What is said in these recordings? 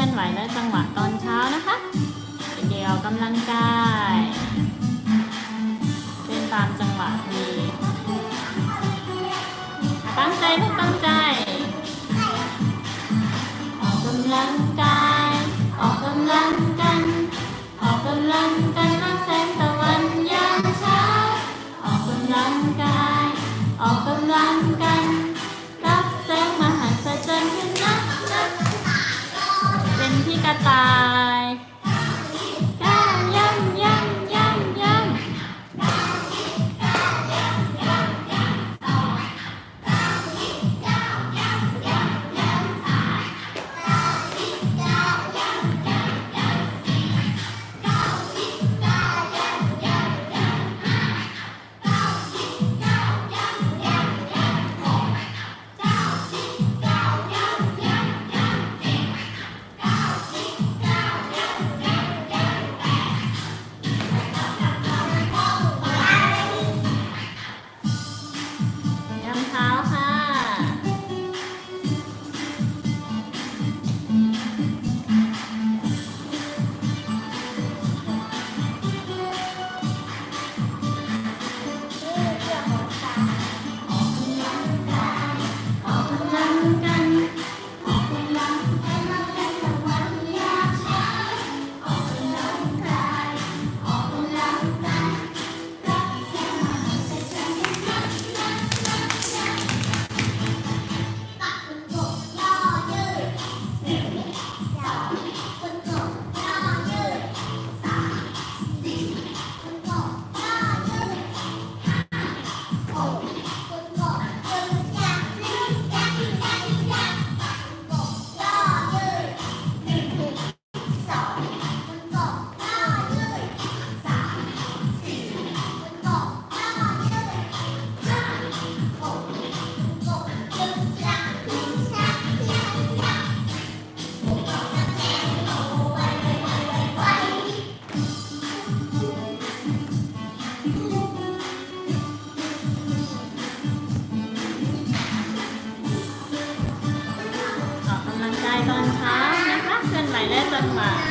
ลื่อนไหวและจังหวะตอนเช้านะคะ เดี๋ยวกำลังกาย ตา 엄마.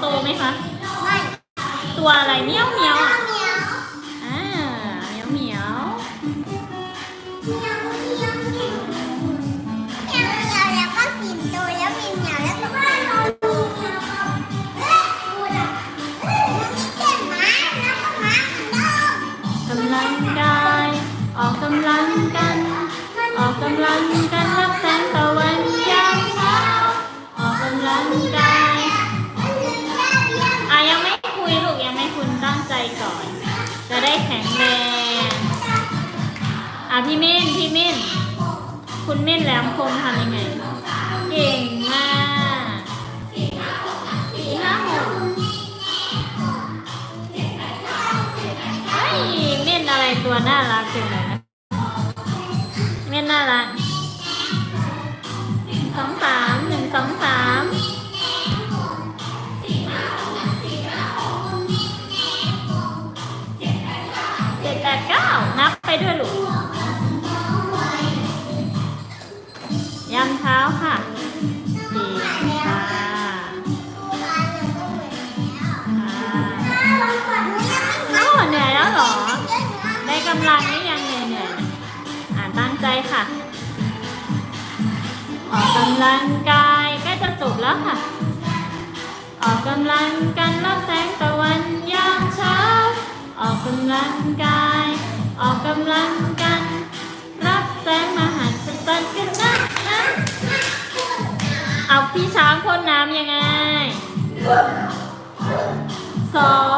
โตไหมคะ ไม่ ตัวอะไรเมี้ยวเมี้ยวอะ พี่เม่นพี่เม่นคุณเม่นแหลมคมทำยังไง เก่งมากสี่ห้าหกเฮ้ยเม่นอะไรตัวน่ารักจังเลยนะเม่นน่ารักำลังกายใกล้จะจบแล้วค่ะ ออกกำลังกันรับแสงตะวันยามเช้า ออกกำลังกาย ออกกำลังกัน รับแสงมหัศจรรย์กันนะนะเอาพี่ช้างพ่นน้ำยังไงสอง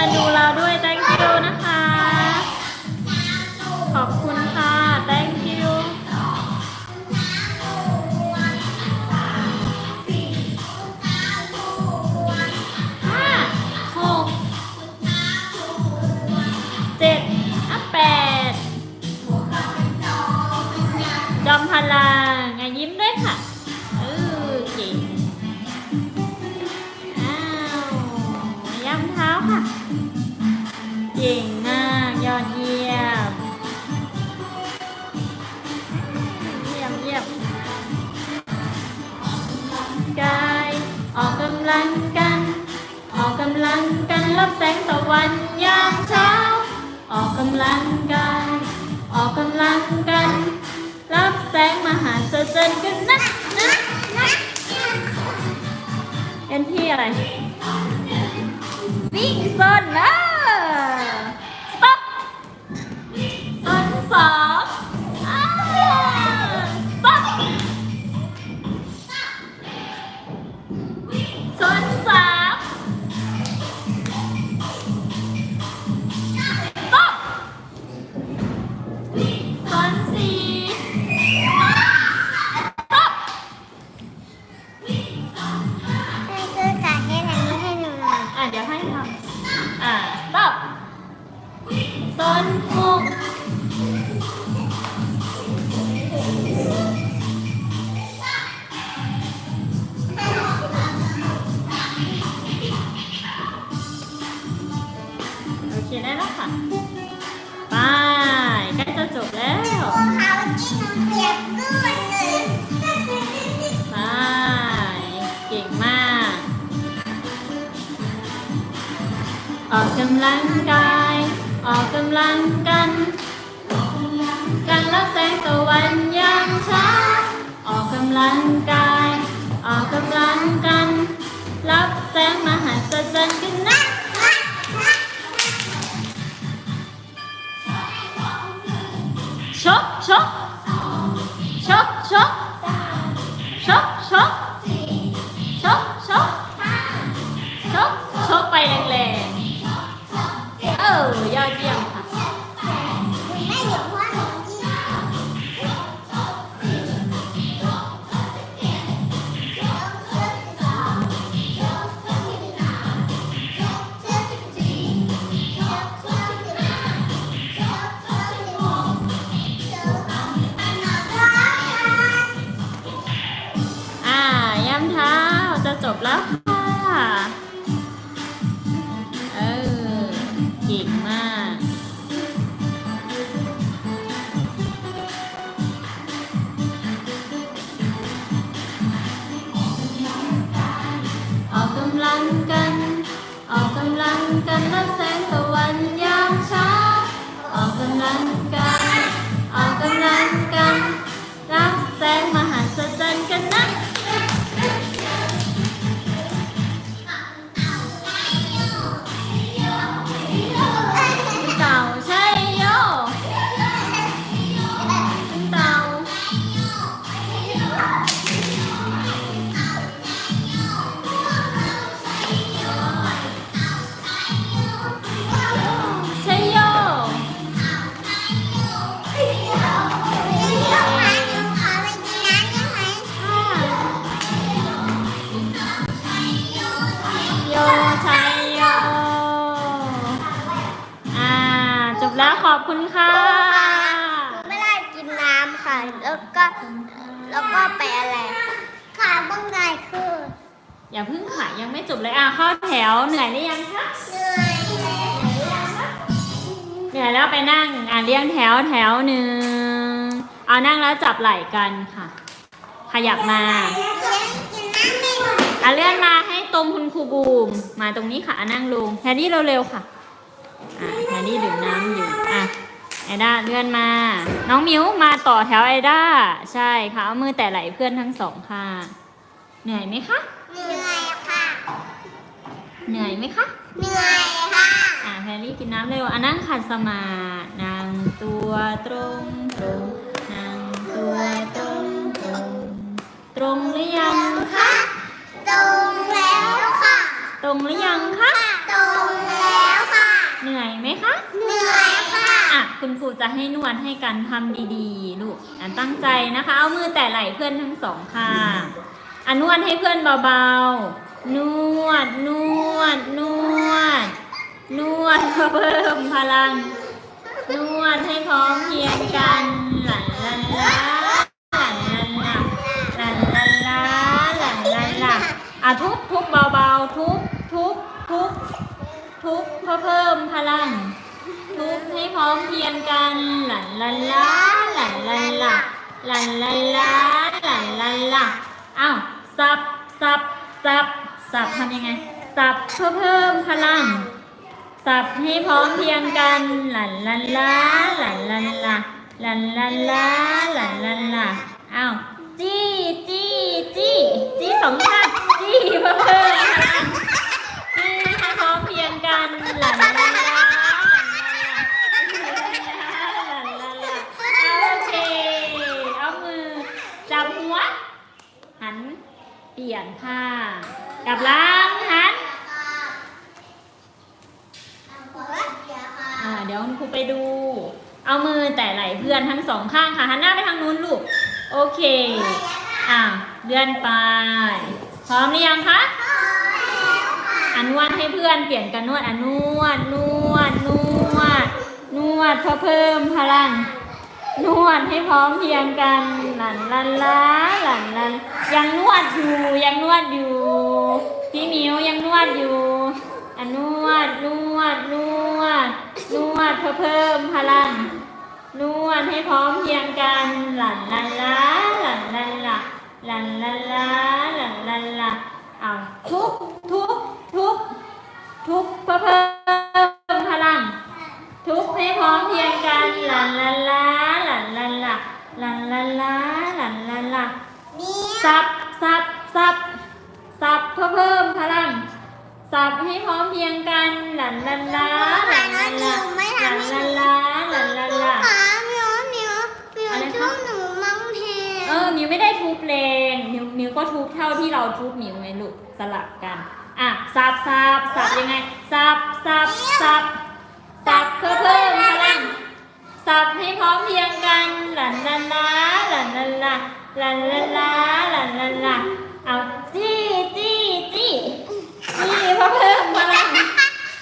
มาดูเราด้วย thank you นะคะ ขอบคุณค่ะ thank you ห้าหกเจ็ดอะแปดจอมพลัง รับแสงตะวันยามเช้า ออกกำลังกาย ออกกำลังกันรับแสงมหาเจรรย์กันนะนะนะเป็นที่อะไร Uh, กันกันรับแสงตะวันยามเช้าออกกำลังกาย ออกกำลังกัน รับแสงมหัศจรรย์กันนะชกชกชกชกชกชกชกชกชกชกไปแรงๆเออยอดเยี่ยม กำลังกันรับแสงตะวันยามเช้า ออกกำลังกัน ออกกำลังกัน รับแสงมหัศจรรย์กันนะ คุณค่ะหนูไม่ได้กินน้ำค่ะ แล้วก็แล้วก็ไปอะไรขาบ้างไงคืออย่าเพึ่งค่ะยังไม่จบเลยอะเข้าแถวเหนื่อยหรือยังคะเหนื่อยแล้วเหนื่อยแล้วไปนั่งอะเรียงแถวแถวหนึ่งเอานั่งแล้วจับไหล่กันค่ะ ขยับมากินน้ำไม่หมดอะเลื่อนมาให้ตรงคุณครูบูม มาตรงนี้ค่ะอะนั่งลงแฮร์รี่เร็วๆค่ะอะแฮร์รี่ดื่มน้ำอยู่ อะไอด้าเลื่อนมา น้องมิวมาต่อแถวไอด้าใช่ค่ะเอามือแต่ไหล่เพื่อนทั้งสองค่ะ เหนื่อยไหมคะเหนื่อยค่ะ เหนื่อยไหมคะเหนื่อยค่ะ อะแฮร์รี่กินน้ำเร็วอะนั่งขัดสมาธินั่งตัวตรงตรงนั่งตัวตรงตรงตรงหรือยังค่ะตรงแล้วค่ะ ตรงหรือยังคะตรงแล้วค่ะ เหนื่อยไหมคะเหนื่อยค่ะอะ คุณครูจะให้นวดให้กันทำดีๆ ลูกอตั้งใจนะคะ เอามือแตะไหล่เพื่อนทั้งสองข้างอะนวดให้เพื่อนเบาๆ นวด นวด นวด นวดเพิ่มพลัง นวดให้พร้อมเพียงกันหลันลันลาหลันลันลาหลันลันลาหลันลันลาอะทุบทุบเบาๆ ทุบทุบทุบทุบเพิ่มพลัง ทุบให้พร้อมเพียงกันหลันลันลาหลันลันลาหลันลันลาหลันลันลาอ้าวสับสับสับสับทำยังไง สับเพื่อเพิ่มพลัง สับให้พร้อมเพียงกันหลันลันลาหลันลันลาหลันลันลาหลันลันลาอ้าวจี้จี้จี้จี้สองข้าจี้เพื่อเพิ่มพลังจี้ให้พร้อมเพียงกันหลันลันลาหลันลันลาหลันลันลาโอเคเอามือจับหัว หันเปลี่ ยนข้างกลับหลังหันอ่าเดี๋ยวคุณครูไปดู เอามือแต่ไหล่เพื่อนทั้งสองข้างค่ะหันหน้าไปทางนู้นลูก โอเค อ่าเลื่อนไป พร้อมหรือยังคะอันนวดให้เพื่อนเปลี่ยนกันนวดอันนวดนวดนวด นวดเพื่อเพิ่มพลังนวดให้พร้อมเพรียงกันหลันลันลาหลันลัน ยังนวดอยู่ยังนวดอยู่ พี่มิวยังนวดอยู่อันนวดนวดนวดนวดเพื่อเพิ่มพลัง นวดให้พร้อมเพียงกันหลันลันลาหลันลันลาหลันลันลาหลันลันลาเอาทุบทุบทุบทุบเพื่อเพิ่มพลัง ทุกให้พร้อมเพียงกันหลันลันลาหลันลันลาหลันลันลาหลันลันลา สับสับสับสับเพื่อเพิ่มพลัง สับให้พร้อมเพียงกันหลันลันลาหลันลันลาหลันลันลาหลันลันลาเหมียวเหมียวเหมียวออมิวไม่ได้ทุบแรงมิวมิวก็ทุบเท่าที่เราทุบมิวไงลูกสลับกันอะสับสับสับยังไงสับสับสับสับเพื่อเพิ่มพลังสับให้พร้อมเพียงกันหลันลันลาหลันลันลา ลันลันลาลันลันลาเอาจี้จี้จี้จี้เพื่อเพิ่มพลัง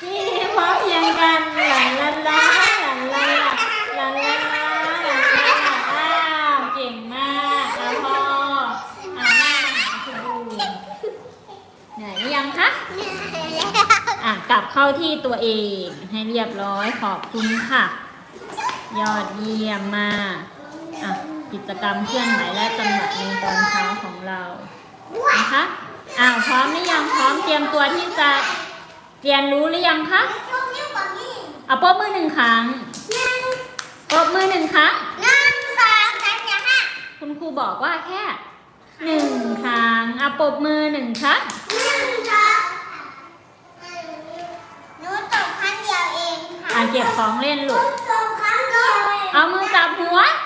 จี้พร้อมเพียงกันลันลันลาลันลันลาลันลันลาลาอ้าวเก่งมากแล้วพ่อเอาหน้ามาหาคุณดูเหนื่อยหรือยังคะเหนื่อยแล้วอะกลับเข้าที่ตัวเองให้เรียบร้อยขอบคุณค่ะ ยอดเยี่ยมมากอะ กิจกรรมเคลื่อนไหวและจังหวะในตอนเช้าของเรานะคะอ้าวพร้อมหรือยังพร้อมเตรียมตัวที่จะเรียนรู้หรือยังคะช่วงนี้ก่อนนี่อะปรบมือหนึ่งครั้งนั่งปรบมือหนึ่งครั้งนั่งสองสามสี่ห้าคุณครูบอกว่าแค่หนึ่งครั้งอะปรบมือหนึ่งครั้งนั่งสองหนูตกครั้งเดียวเองค่ะอะเก็บของเล่นลูกตกครั้งเดียวเองเอามือจับหัวนี่ก็เป็นแม่ห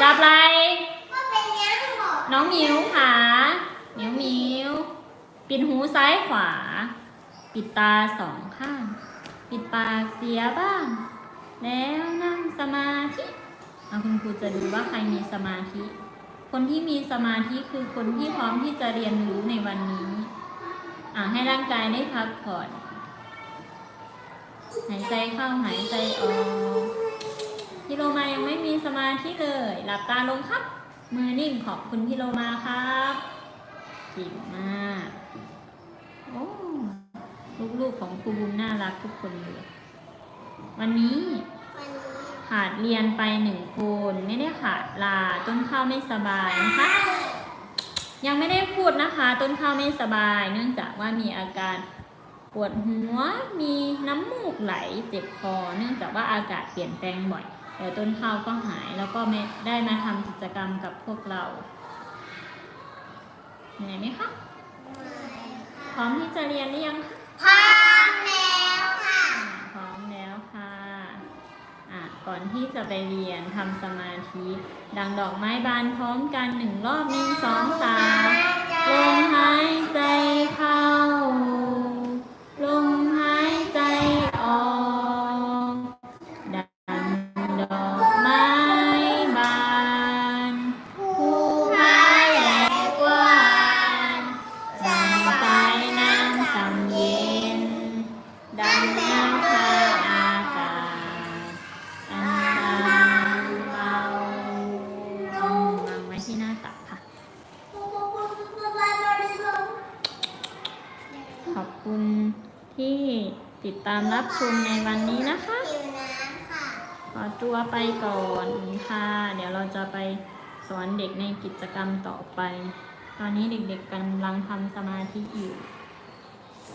มีมือจับไหล่ก็เป็นยังบอกน้องหมิวขาหมิวหมิวปิดหูซ้ายขวา ปิดตาสองข้าง ปิดปากเสียบ้าง แล้วนั่งสมาธิเอาคุณครูจะดูว่าใครมีสมาธิ คนที่มีสมาธิคือคนที่พร้อมที่จะเรียนรู้ในวันนี้ อ่าให้ร่างกายได้พักผ่อนอหายใจเข้าหายใจออก พี่โลมายังไม่มีสมาธิเลย หลับตาลงครับ มือนิ่งขอบคุณพี่โลมาครับเก่งมากโอ้ลูกๆของครูบุมน่ารักทุกคนเลย วันนี้ขาดเรียนไปหนึ่งคนไม่ได้ขาดลาต้นข้าวไม่สบายนะคะ ยังไม่ได้พูดนะคะ ต้นข้าวไม่สบาย เนื่องจากว่ามีอาการปวดหัวมีน้ำมูกไหลเจ็บคอ เนื่องจากว่าอากาศเปลี่ยนแปลงบ่อย ต่ต้นข้าวก็หายแล้วก็ไม่ได้มาทำกิจกรรมกับพวกเราเหนื่อยไหมคะพร้อมที่จะเรียนหรือยังคะพร้อมแล้วค่ะพร้อมแล้วค่ะอะ ก่อนที่จะไปเรียนทำสมาธิ ดังดอกไม้บานพร้อมกันหนึ่งรอบหนึ่งสองสามลมหายใจเข้า รับชมในวันนี้นะคะ หิวน้ำค่ะ ขอตัวไปก่อนค่ะ เดี๋ยวเราจะไปสอนเด็กในกิจกรรมต่อไป ตอนนี้เด็กๆกำลังทำสมาธิอยู่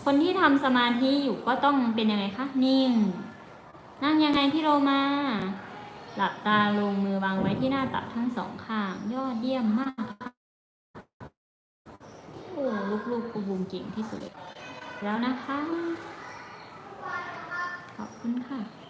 คนที่ทำสมาธิอยู่ก็ต้องเป็นยังไงคะ นิ่ง นั่งยังไงพี่โรมา หลับตาลงมือวางไว้ที่หน้าตักทั้งสองข้าง ยอดเยี่ยมมากค่ะโอ้ลูกๆครูบูมเก่งที่สุดเลยแล้วนะคะ ขอบคุณค่ะ